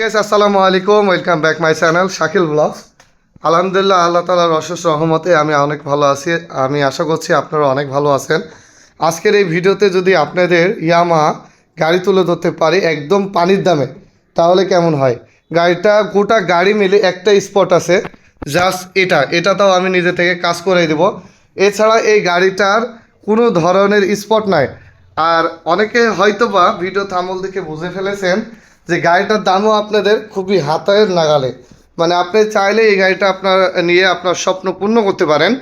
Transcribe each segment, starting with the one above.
Guys আসসালামু আলাইকুম welcome back my channel Shakil blogs আলহামদুলিল্লাহ আল্লাহ তালার অশেষ রহমতে আমি অনেক ভালো আছি। আমি আশা করছি আপনারা অনেক ভালো আছেন। আজকের এই ভিডিওতে যদি আপনাদের ইয়ামা গাড়ি তুলে ধরতে পারি একদম পানির দামে, তাহলে কেমন হয়? গাড়িটা, গোটা গাড়ি মিলে একটা স্পট আছে। জাস্ট এটা, এটাতেও আমি নিজে থেকে কাজ করে দেব। এছাড়া এই গাড়িটার কোনো ধরনের স্পট নাই। আর অনেকে হয়তোবা ভিডিও থামল দেখে বুঝে ফেলেছেন যে গাড়িটার দামও আপনাদের খুবই হাতের নাগালে। মানে আপনি চাইলে এই গাড়িটা আপনার নিয়ে আপনার স্বপ্ন পূর্ণ করতে পারেন।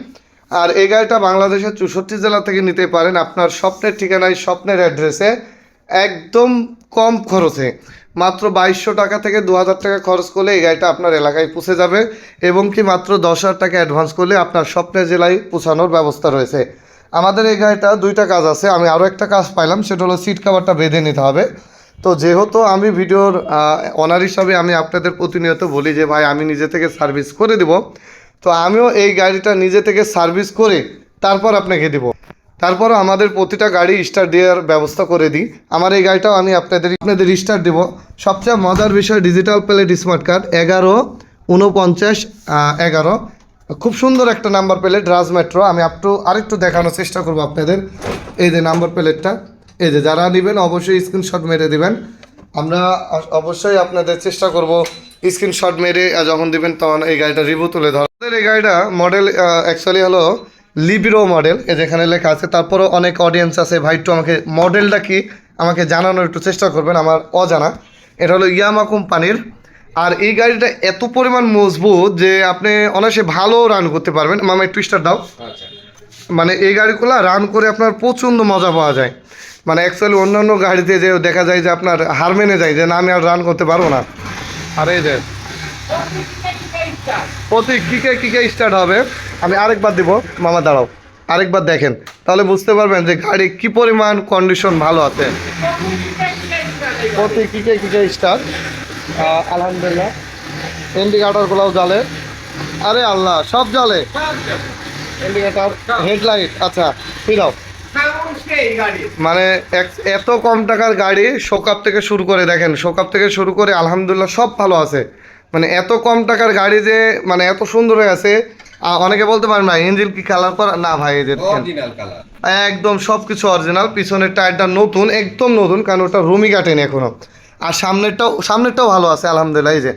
আর এই গাড়িটা বাংলাদেশের চৌষট্টি জেলা থেকে নিতে পারেন। আপনার স্বপ্নের ঠিকানায়, স্বপ্নের অ্যাড্রেসে একদম কম খরচে। মাত্র বাইশশো টাকা থেকে দু হাজার টাকা খরচ করলে এই গাড়িটা আপনার এলাকায় পৌঁছে যাবে এবং কি মাত্র দশ হাজার টাকা অ্যাডভান্স করলে আপনার স্বপ্নের জেলায় পৌঁছানোর ব্যবস্থা রয়েছে। আমাদের এই গাড়িটা দুইটা কাজ আছে। আমি আরও একটা কাজ পাইলাম, সেটা হলো সিট কাভারটা বেঁধে নিতে হবে। তো যেহেতু আমি ভিডিওর অনার হিসাবে আমি আপনাদের প্রতিনিয়ত বলি যে, ভাই, আমি নিজে থেকে সার্ভিস করে দিব। তো আমিও এই গাড়িটা নিজে থেকে সার্ভিস করে তারপর আপনাকে দিব। তারপরও আমাদের প্রতিটা গাড়ি স্টার্ট দেওয়ার ব্যবস্থা করে দিই। আমার এই গাড়িটাও আমি আপনাদের আপনাদের স্টার্ট দেবো। সবচেয়ে মজার বিষয় ডিজিটাল প্লেট স্মার্ট কার্ড এগারো উনপঞ্চাশ এগারো। খুব সুন্দর একটা নাম্বার প্লেট রাজ মেট্রো আমি আপটু আরেকটু দেখানোর চেষ্টা করব আপনাদের। এই যে নাম্বার প্লেটটা এই যে যারা নেবেন অবশ্যই স্ক্রিনশট মেরে দিবেন। আমরা অবশ্যই আপনাদের চেষ্টা করব স্ক্রিনশট মেরে যখন দিবেন তখন এই গাড়িটা রিভিউ তুলে ধর আমাদের এই গাড়িটা মডেল অ্যাকচুয়ালি হলো লিবিরো মডেল এই যেখানে লেখা আছে। তারপরও অনেক অডিয়েন্স আছে। ভাই একটু আমাকে মডেলটা কি আমাকে জানানোর একটু চেষ্টা করবেন আমার অজানা। এটা হলো ইয়ামা কোম্পানির। আর এই গাড়িটা এত পরিমাণ মজবুত যে আপনি অনায়াসে ভালো রান করতে পারবেন। মামা একটু স্টার দাও। মানে এই গাড়িগুলো রান করে আপনার প্রচণ্ড মজা পাওয়া যায়। মানে অ্যাকচুয়ালি অন্যান্য গাড়িতে যে দেখা যায় যে আপনার হার মেনে যায় যে না আমি আর রান করতে পারব না। আর এই যে প্রতি কিকে কিকে স্টার্ট হবে? আমি আরেকবার দিব মামা দাঁড়াও আরেকবার দেখেন। তাহলে বুঝতে পারবেন যে গাড়ি কি পরিমাণ কন্ডিশন ভালো আছে। প্রতি কিকে কিকে স্টার্ট আলহামদুলিল্লাহ। ইন্ডিকেটারগুলোও জ্বলে। আরে আল্লাহ সব জ্বলে। ইন্ডিকেটার হেডলাইট আচ্ছা ফিরাও। মানে এত কম টাকার গাড়ি শোকাপ থেকে শুরু করে দেখেন শোকাপ থেকে শুরু করে আলহামদুলিল্লাহ সব ভালো আছে। মানে এত কম টাকার গাড়ি যে মানে এত সুন্দর হয়ে আছে অনেকে বলতে পারেন না ইঞ্জিন কি কালার করা? না ভাই কালার একদম সব কিছু অরিজিনাল পিছনের টায়ারটা নতুন একদম নতুন কারণ ওটা রুমি কাটেনি এখনও আর সামনেরটাও সামনেরটাও ভালো আছে আলহামদুলিল্লাহ এই যে।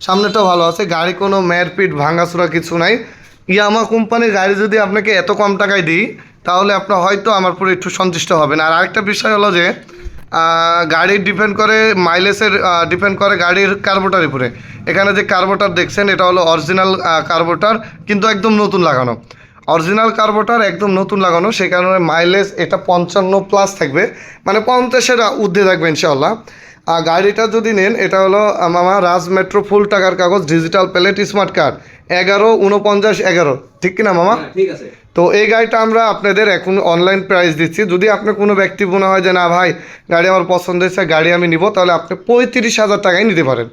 সামনেরটাও ভালো আছে গাড়ি কোনো মেরপিট ভাঙাচোরা কিছু নাই। ইয়ামা কোম্পানির গাড়ি যদি আপনাকে এত কম টাকায় দিই তাহলে আপনার হয়তো আমার পুরো একটু সন্তুষ্ট হবেন। আর আরেকটা বিষয় হলো যে গাড়ি ডিপেন্ড করে, মাইলেজের ডিপেন্ড করে গাড়ির কার্বোটার উপরে। এখানে যে কার্বোটার দেখছেন, এটা হলো অরিজিনাল কার্বোটার, কিন্তু একদম নতুন লাগানো। অরিজিনাল কার্বোটার একদম নতুন লাগানো সেই কারণে মাইলেজ এটা পঞ্চান্ন প্লাস থাকবে। মানে পঞ্চাশের ঊর্ধ্বে থাকবে ইনশাল্লাহ আর গাড়িটা যদি নেন, এটা হলো মামা রাজ মেট্রো ফুল টাকার কাগজ, ডিজিটাল প্লেট স্মার্ট কার্ড। এগারো উনপঞ্চাশ এগারো। ঠিক কিনা মামা? ঠিক আছে। তো এই গাড়িটা আমরা আপনাদের এখন অনলাইন প্রাইস দিচ্ছি। যদি আপনার কোনো ব্যক্তি মনে হয় যে, না ভাই, গাড়ি আমার পছন্দ হয়েছে, গাড়ি আমি নিব, তাহলে আপনি পঁয়ত্রিশ হাজার টাকায় নিতে পারেন।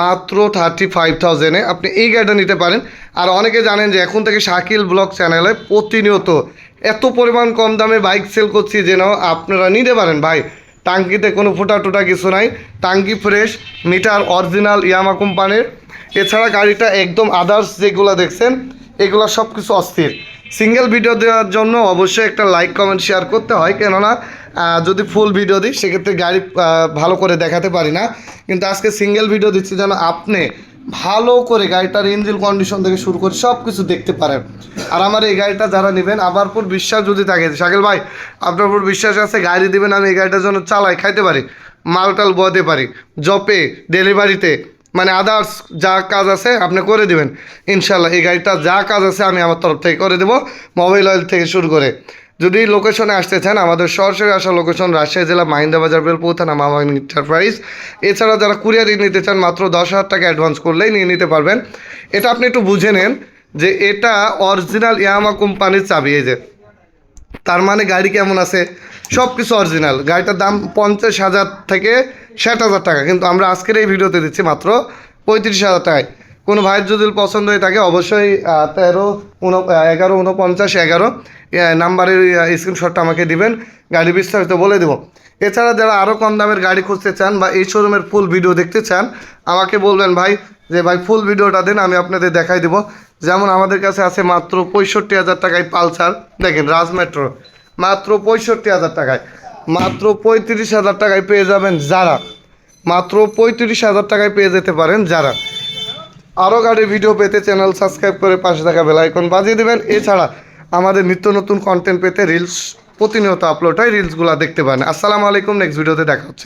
মাত্র থার্টি ফাইভ থাউজেন্ডে আপনি এই গাড়িটা নিতে পারেন। আর অনেকে জানেন যে, এখন থেকে শাকিল ব্লগ চ্যানেলে প্রতিনিয়ত এত পরিমাণ কম দামে বাইক সেল করছি যেন আপনারা নিতে পারেন। ভাই, টাঙ্কিতে কোনো ফুটা টুটা কিছু নাই। টাঙ্কি ফ্রেশ মিটার অরিজিনাল ইয়ামা কোম্পানির। এছাড়া গাড়িটা একদম আদার্স যেগুলো দেখছেন, এগুলো সব কিছু অস্থির। সিঙ্গেল ভিডিও দেওয়ার জন্য অবশ্যই একটা লাইক, কমেন্ট, শেয়ার করতে হয়। কেননা যদি ফুল ভিডিও দিই, সেক্ষেত্রে গাড়ি ভালো করে দেখাতে পারি না। কিন্তু আজকে সিঙ্গেল ভিডিও দিচ্ছি যেন আপনি ভালো করে গাড়িটার ইঞ্জিন কন্ডিশন থেকে শুরু করে সব কিছু দেখতে পারেন। আর আমার এই গাড়িটা যারা নেবেন, আমার উপর বিশ্বাস যদি থাকে, শাকিল ভাই, আপনার উপর বিশ্বাস আছে, গাড়ি দেবেন, আমি এই গাড়িটার জন্য চালাই, খাইতে পারি, মালটাল বয়াতে পারি জপে ডেলিভারিতে মানে আদার্স যা কাজ আছে আপনি করে দিবেন। ইনশাল্লাহ এই গাড়িটা যা কাজ আছে আমি আমার তরফ থেকে করে দেবো মোবাইল অয়েল থেকে শুরু করে। যদি লোকেশনে আসতে চান, আমাদের সরাসরি আসা লোকেশন রাজশাহী জেলা মাহিন্দা বাজার, বেলপুর থানা মামা এন্টারপ্রাইজ এছাড়া যারা কুরিয়ারি নিতে চান, মাত্র দশ হাজার টাকা অ্যাডভান্স করলেই নিয়ে নিতে পারবেন। এটা আপনি একটু বুঝে নেন যে এটা অরিজিনাল ইয়ামা কোম্পানির চাবি, এই যে। তার মানে গাড়ি কেমন আছে? সব কিছু অরিজিনাল গাড়িটার দাম পঞ্চাশ হাজার থেকে ষাট হাজার টাকা, কিন্তু আমরা আজকের এই ভিডিওতে দিচ্ছি মাত্র পঁয়ত্রিশ হাজার টাকায়। কোনো ভাইয়ের যদি পছন্দ হয়ে থাকে, অবশ্যই তেরো, উন এগারো, উনপঞ্চাশ, এগারো নাম্বারের স্ক্রিনশটটা আমাকে দিবেন, গাড়ি বিস্তারিত বলে দেবো। এছাড়া যারা আরও কম দামের গাড়ি খুঁজতে চান বা এই শোরুমের ফুল ভিডিও দেখতে চান, আমাকে বলবেন, ভাই যে ভাই ফুল ভিডিওটা দেন, আমি আপনাদের দেখাই দেবো। যেমন আমাদের কাছে আছে মাত্র পঁয়ষট্টি হাজার টাকায় পালসার। দেখেন, রাজ মেট্রো মাত্র পঁয়ষট্টি হাজার টাকায়। মাত্র পঁয়ত্রিশ হাজার টাকায় পেয়ে যাবেন যারা। মাত্র পঁয়ত্রিশ হাজার টাকায় পেয়ে যেতে পারেন যারা। আরও গাড়ির ভিডিও পেতে চ্যানেল সাবস্ক্রাইব করে পাশে থাকা বেল আইকন বাজিয়ে দেবেন। এছাড়া আমাদের নিত্য নতুন কন্টেন্ট পেতে রিলস প্রতিনিয়ত আপলোড হয় রিলসগুলো দেখতে পারেন। আসসালামু আলাইকুম নেক্সট ভিডিওতে দেখা হচ্ছে।